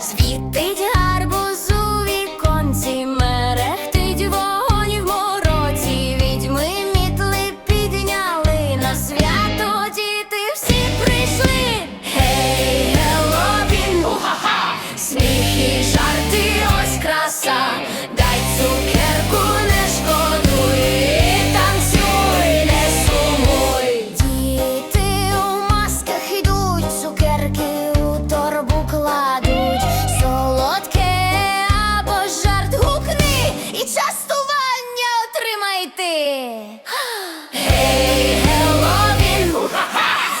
світ. Йти. Гей, Геловін,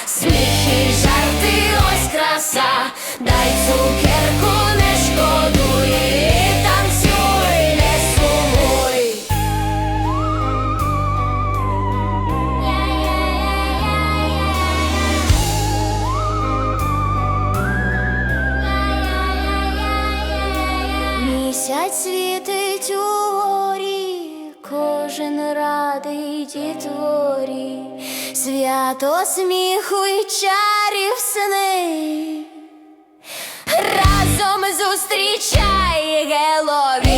сміх і жарти, ось краса, дай цукерку, не шкодуй, і танцюй, не сумуй. Місяць світить у горі, кожен радий дітворі, свято сміху й чарів сни. Разом зустрічай Геловін.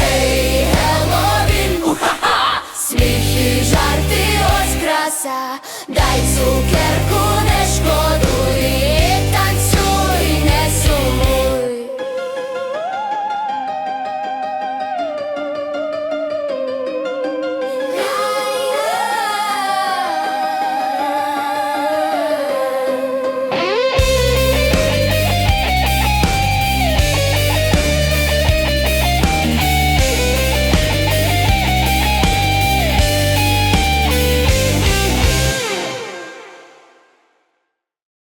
Гей, Геловін, сміх і жарти, ось краса, дай цукерку.